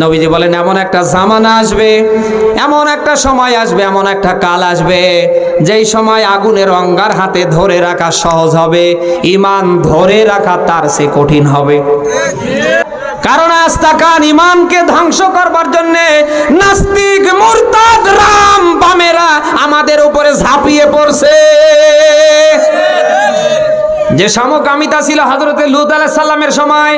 নবীজি বলেন, এমন একটা জামানা আসবে, এমন একটা সময় আসবে, এমন একটা কাল আসবে, যেই সময় আগুনের অঙ্গার হাতে ধরে রাখা সহজ হবে ইমান ধরে রাখা তার সে কঠিন হবে। কারণ আস্তাকান ইমানকে ধ্বংস করবার জন্য নাস্তিক মুরতাদ রাম বামেরা আমাদের উপরে ঝাঁপিয়ে পড়ছে। যে সমকামিতা ছিল হজরতে লুত আলাইহিস সালামের সময়,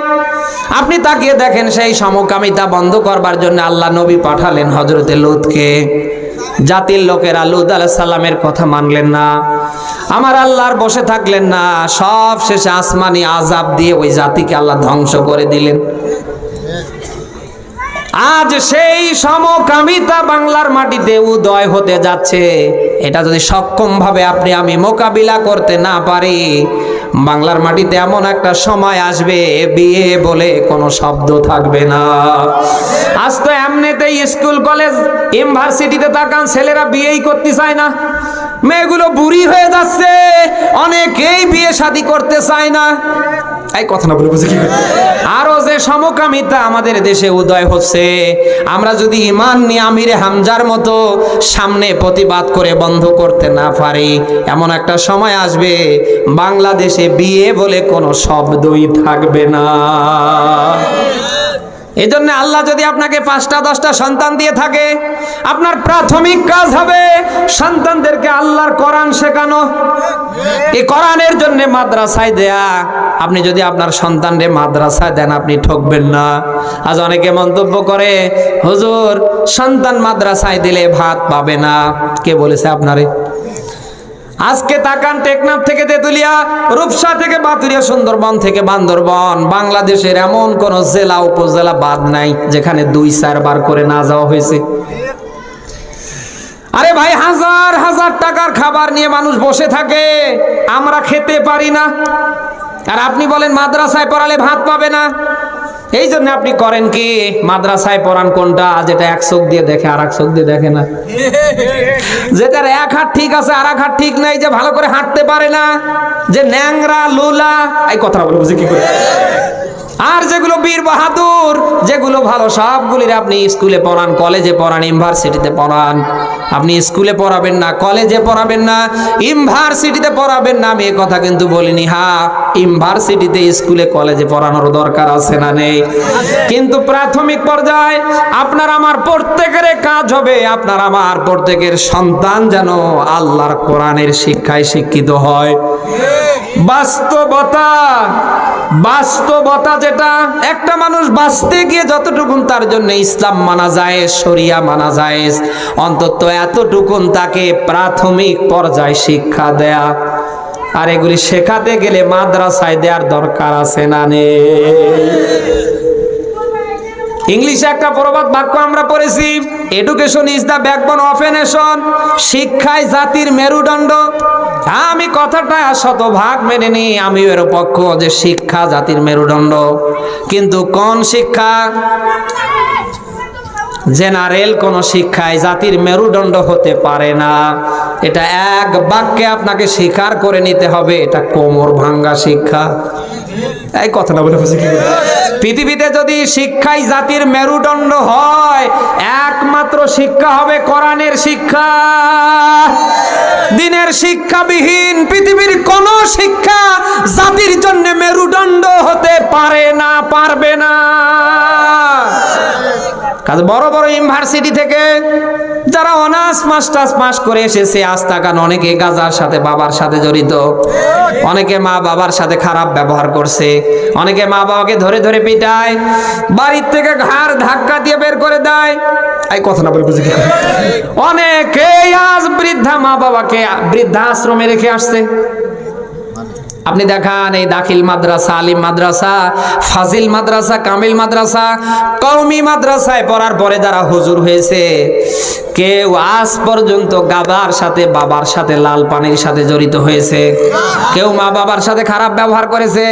আপনি তাকিয়ে দেখেন সেই সমকামিতা বন্ধ করবার জন্য আল্লাহ নবী পাঠালেন হজরতে লুতকে। জাতির লোকেরা লুত আলাইহিস সালামের কথা মানলেন না। আমার আল্লাহর বসে থাকলেন না, সব শেষে আসমানি আজাব দিয়ে ওই জাতিকে আল্লাহ ধ্বংস করে দিলেন। আজ সেই সমকামিতা বাংলার মাটিতে উদয় হতে যাচ্ছে। এটা যদি সক্ষম ভাবে আপনি আমি মোকাবিলা করতে না পারি বাংলার মাটিতে এমন একটা সময় আসবে, বিয়ে বলে কোনো শব্দ থাকবে না। আজ তো এমনিতেই স্কুল, কলেজ, ইউনিভার্সিটিতে তাকান, ছেলেরা বিয়েই করতে চায় না। মেয়েগুলো বুড়ি হয়ে যাচ্ছে, অনেকেই বিয়ে শাদি করতে চায় না। এই কথা না বলে বুঝে কি? আরও যে সমকামিতা আমাদের দেশে উদয় হচ্ছে, আমরা যদি ইমান নিয়ে আমির হামজার মতো সামনে প্রতিবাদ করে বন্ধ করতে না পারি, এমন একটা সময় আসবে, বাংলাদেশে বিয়ে বলে কোনো শব্দই থাকবে না এই জন্য আল্লাহ যদি আপনাকে পাঁচটা, দশটা সন্তান দিয়ে থাকে, আপনার প্রাথমিক কাজ হবে সন্তানদেরকে আল্লাহর কোরআন শেখানো। এই কোরআনের জন্য মাদ্রাসায় দেয়া। আপনি যদি আপনার সন্তানরে মাদ্রাসায় দেন, আপনি ঠকবেন না। আজ অনেকে মন্তব্য করে, হুজুর, সন্তান মাদ্রাসায় দিলে ভাত পাবে না। কে বলেছে আপনারে? আজকে তাকান টেকনাফ থেকে তেতুলিয়া, রূপসা থেকে বাতুরিয়া, সুন্দরবন থেকে বান্দরবন। বাংলাদেশের এমন কোন জেলা, উপজেলা বাদ নাই, যেখানে দুই চারবার করে না যাওয়া হয়েছে। আরে ভাই, হাজার হাজার টাকার খাবার নিয়ে মানুষ বসে থাকে। আমরা খেতে পারি না। আর আপনি বলেন, মাদ্রাসায় পড়ালে ভাত পাবে না। এই জন্য আপনি করেন কি? মাদ্রাসায় পড়ান কোনটা? যেটা এক চোখ দিয়ে দেখে আর এক চোখ দিয়ে দেখে না। যেটার এক হাত ঠিক আছে আর এক হাত ঠিক নাই, যে ভালো করে হাঁটতে পারে না, যে ন্যাংরা, লোলা, এই কথা বলে বুঝি কি করে? আর যেগুলো বীর বাহাদুর, যেগুলো ভালো, সবগুলির আপনি স্কুলে পড়ান, কলেজে পড়ান, ইউনিভার্সিটিতে পড়ান। আপনি স্কুলে পড়াবেন না, কলেজে পড়াবেন না, ইউনিভার্সিটিতে পড়াবেন না, আমি কথা কিন্তু বলিনি। হ্যাঁ ইউনিভার্সিটিতে স্কুলে, কলেজে পড়ানোর দরকার আছে না নেই? কিন্তু প্রাথমিক পর্যায়ে আপনার আমার প্রত্যেকের কাজ হবে, আপনার আমার প্রত্যেকের সন্তান যেন আল্লাহর কোরআনের শিক্ষায় শিক্ষিত হয়। বাস্তবতা বাস্তবতা যেটা, একটা মানুষ বাঁচতে গিয়ে যতটুকুন তার জন্য ইসলাম মানা যায়, শরিয়া মানা যায়, অন্তত এতটুকুন তাকে প্রাথমিক পর্যায়ে শিক্ষা দেয়া। আর এগুলি শেখাতে গেলে মাদ্রাসায় দেওয়ার দরকার আছে না নেই ইংলিশে একটা প্রবাদ বাক্য আমরা পড়েছি education is the backbone of a nation শিক্ষায় জাতির মেরুদণ্ড। আমি কথাটা শতভাগ মেনে নিই আমি এর পক্ষ যে শিক্ষা জাতির মেরুদণ্ড। কিন্তু কোন শিক্ষা? জেনারেল কোন শিক্ষায় জাতির মেরুদণ্ড হতে পারে না। এটা এক বাক্যে আপনাকে স্বীকার করে নিতে হবে, এটা কোমর ভাঙ্গা শিক্ষা। এই কথাটা বলে বুঝি কি পৃথিবীতে যদি শিক্ষাই জাতির মেরুদণ্ড হয়, একমাত্র শিক্ষা হবে কোরআনের শিক্ষা। দিনের শিক্ষাবিহীন পৃথিবীর কোন শিক্ষা জাতির জন্য মেরুদণ্ড হতে পারে না, পারবে না। কাজ বড় বড় ইউনিভার্সিটি থেকে যারা অনার্স মাস্টার্স পাস করে এসেছে, আজ তাকান অনেকে গাজার সাথে বাবার সাথে জড়িত, অনেকে মা বাবার সাথে খারাপ ব্যবহার করছে, অনেকে মা বাবাকে ধরে ধরে পিটায়, বাড়ির থেকে ঘাড় ধাক্কা দিয়ে বের করে দেয় এই কথা না বলে বুঝি কি করে? অনেকেই আজ বৃদ্ধা মা বাবাকে বৃদ্ধাশ্রমে রেখে আসছে আপনি দেখান এই দাখিল মাদ্রাসা, আলিম মাদ্রাসা, ফাজিল মাদ্রাসা, কামিল মাদ্রাসা, কওমি মাদ্রাসায় পড়ার পরে যারা হুজুর হয়েছে, কেউ আজ পর্যন্ত গাবার সাথে, বাবার সাথে, লাল পানির সাথে জড়িত হয়েছে। কেউ মা বাবার সাথে খারাপ ব্যবহার করেছে।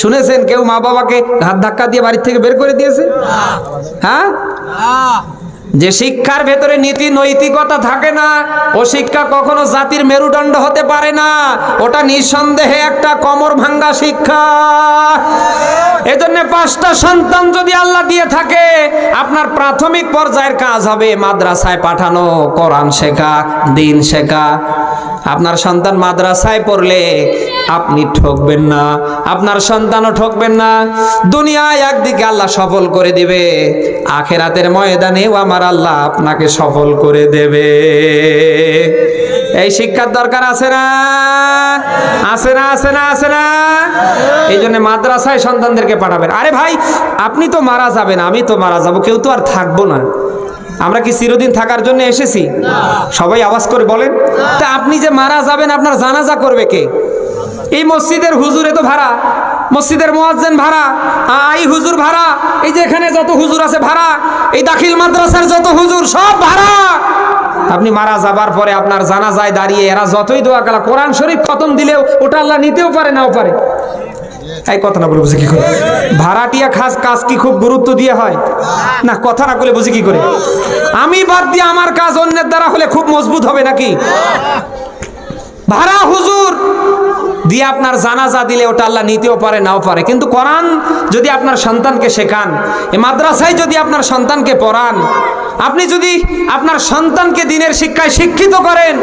শুনেছেন কেউ মা বাবাকে হাত ধাক্কা দিয়ে বাড়ির থেকে বের করে দিয়েছে? হ্যাঁ? যে শিক্ষার ভেতরে নীতি নৈতিকতা থাকে না, ও শিক্ষা কখনো জাতির মেরুদণ্ড হতে পারে না। ওটা নিঃসন্দেহে একটা কমর ভাঙ্গা শিক্ষা। এজন্য পাঁচটা সন্তান যদি আল্লাহ দিয়ে থাকে, আপনার প্রাথমিক পর্যায়ের কাজ হবে মাদ্রাসায় পাঠানো, কোরআন শেখা, দিন শেখা। আপনার সন্তান মাদ্রাসায় পড়লে আপনি ঠকবেন না। আপনার সন্তানও ঠকবেন না। দুনিয়ায় একদিকে আল্লাহ সফল করে দিবে, আখেরাতের ময়দানেও আমার আল্লাহ আপনাকে সফল করে দেবে। এই শিক্ষার দরকার আছে না? আছে না আছে না আছে না? এই জন্য মাদ্রাসায় সন্তানদেরকে পাঠাবেন। আরে ভাই, আপনি তো মারা যাবেন, আমি তো মারা যাব, কেউ তো আর থাকব না। আমরা কি চিরদিন থাকার জন্য এসেছি? সবাই আওয়াজ করে বলেন, তা আপনি যে মারা যাবেন, আপনার জানাজা করবে কে? এই মসজিদের হুজুরে তো ভাড়া, মসজিদের মোয়াজ্জেন ভাড়া আই হুজুর ভাড়া, এই যে এখানে যত হুজুর আছে ভাড়া, এই দাখিল মাদ্রাসার যত হুজুর, সব ভাড়া। আপনি মারা যাবার পরে আপনার জানাজায় দাঁড়িয়ে এরা যতই দোয়া কালা, কোরআন শরীফ খতম দিলেও ওটা আল্লাহ নিতেও পারে, নাও পারে। এই কথা না বলে বুঝি কি করে? ভাড়াটিয়া খাস, কাজ কি খুব গুরুত্ব দিয়ে হয়? না, কথা না বলে বুঝি কি করে? আমি বাদ দিয়ে আমার কাজ অন্যের দ্বারা হলে খুব মজবুত হবে নাকি? ভাড়া হুজুর দিয়ে আপনার জানাজা দিলে ওটা আল্লাহ নিতেও পারে, নাও পারে। কিন্তু কোরআন যদি আপনার সন্তানকে শেখান, এ মাদ্রাসায় যদি আপনার সন্তানকে পড়ান, আপনি যদি আপনার সন্তানকে দিনের শিক্ষায় শিক্ষিত করেন,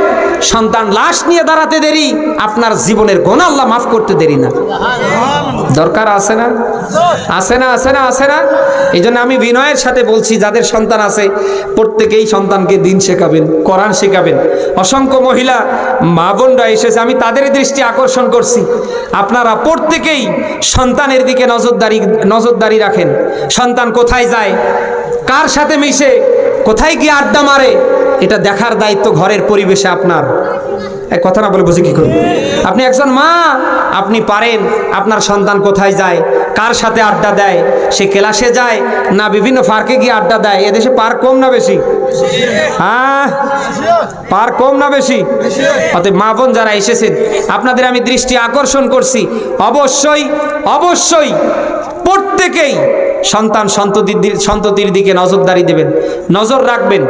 সন্তান লাশ নিয়ে দাঁড়াতে দেরি, আপনার জীবনের গোনা আল্লাহ মাফ করতে দেরি না। দরকার আছে না? আছে না আছে না আছে না? এই জন্য আমি বিনয়ের সাথে বলছি, যাদের সন্তান আছে, প্রত্যেকেই সন্তানকে দিন শেখাবেন, কোরআন শেখাবেন। অসংখ্য মহিলা, মা বোনরা এসেছে, আমি তাদের দৃষ্টি আকর্ষণ করছি। আপনারা প্রত্যেকেই সন্তানের দিকে নজরদারি নজরদারি রাখেন। সন্তান কোথায় যায়? কার সাথে মিশে? কোথায় গিয়ে আড্ডা মারে? এটা দেখার দায়িত্ব ঘরের পরিবেশে আপনার। কথা না বলে বুঝি কি করব? আপনি একজন মা, আপনি পারেন আপনার সন্তান কোথায় যায়, কার সাথে আড্ডা দেয়, সে ক্লাসে যায় না বিভিন্ন পার্কে গিয়ে আড্ডা দেয়? এদেশে পার্ক কম না বেশি? হ্যাঁ? পার্ক কম না বেশি? অতএব মা বোন যারা এসেছেন, আপনাদের আমি দৃষ্টি আকর্ষণ করছি। অবশ্যই অবশ্যই প্রত্যেকেই সন্তান সন্ততির সন্ততির দিকে নজরদারি দেবেন। নজর রাখবেন।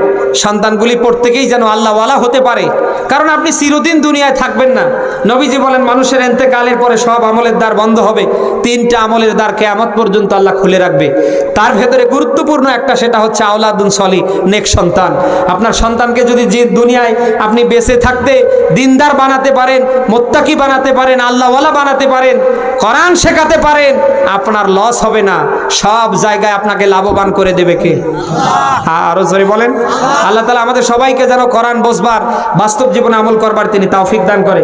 সন্তানগুলি প্রত্যেকেই যেন আল্লাহওয়ালা হতে পারে। কারণ আপনি চিরদিন দুনিয়ায় থাকবেন না। নবীজি বলেন, মানুষের এন্তেকালের পরে সব আমলের দ্বার বন্ধ হবে। তিনটা আমলের দ্বার কেয়ামত পর্যন্ত আল্লাহ খুলে রাখবে। তার ভেতরে গুরুত্বপূর্ণ একটা সেটা হচ্ছে আওলাদুন সলি, নেক সন্তান। আপনার সন্তানকে যদি যে দুনিয়ায় আপনি বেঁচে থাকতে দিনদার বানাতে পারেন, মোত্তাকি বানাতে পারেন, আল্লাহওয়ালা বানাতে পারেন, কোরআন শেখাতে পারেন, আপনার লস হবে না। সব জায়গায় আপনাকে লাভবান করে দেবে কে? আরও জোরে বলেন। আল্লাহ তালা আমাদের সবাইকে যেন করান বসবার বাস্তব জীবনে আমল করবার তিনি তাওফিক দান করে।